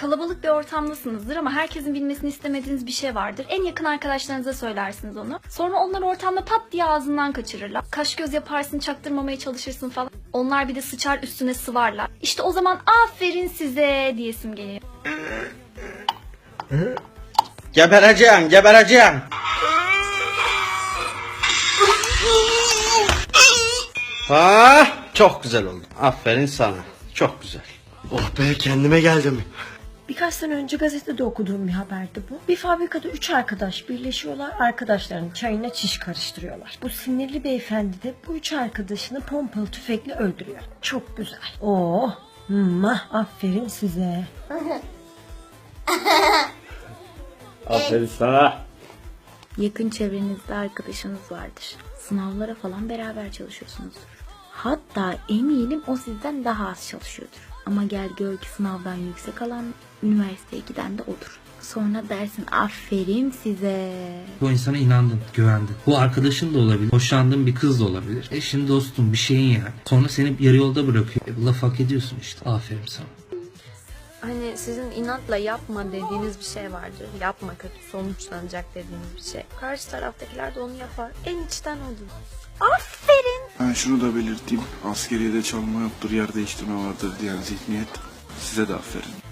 Kalabalık bir ortamdasınızdır ama herkesin bilmesini istemediğiniz bir şey vardır. En yakın arkadaşlarınıza söylersiniz onu. Sonra onlar ortamda pat diye ağzından kaçırırlar. Kaş göz yaparsın, çaktırmamaya çalışırsın falan. Onlar bir de sıçar üstüne sıvarlar. İşte o zaman aferin size diyesim geliyor. Gebereceğim, gebereceğim. Ah, çok güzel oldu. Aferin sana. Çok güzel. Oh be kendime geldim. Birkaç sene önce gazetede okuduğum bir haberdi bu. Bir fabrikada üç arkadaş birleşiyorlar. Arkadaşlarının çayına çiş karıştırıyorlar. Bu sinirli beyefendi de bu üç arkadaşını pompalı tüfekle öldürüyor. Çok güzel. Oh, mah, aferin size. Aferin sana. Yakın çevrenizde arkadaşınız vardır. Sınavlara falan beraber çalışıyorsunuzdur. Hatta eminim o sizden daha az çalışıyordur. Ama gel gör ki sınavdan yüksek alan üniversiteye giden de odur. Sonra dersin aferin size. Bu insana inandın, güvendin. Bu arkadaşın da olabilir, hoşlandığın bir kız da olabilir. Eşin, dostun, bir şeyin yani. Sonra seni yarı yolda bırakıyor. E, bu laf hak ediyorsun işte. Aferin sana. Hani sizin inatla yapma dediğiniz bir şey vardır. Yapma kötü sonuçlanacak dediğiniz bir şey. Karşı taraftakiler de onu yapar. En içten odur. Aferin. Ben şunu da belirteyim. Askeriyede çalma yoktur, yer değiştirme vardır diyen zihniyet size de aferin.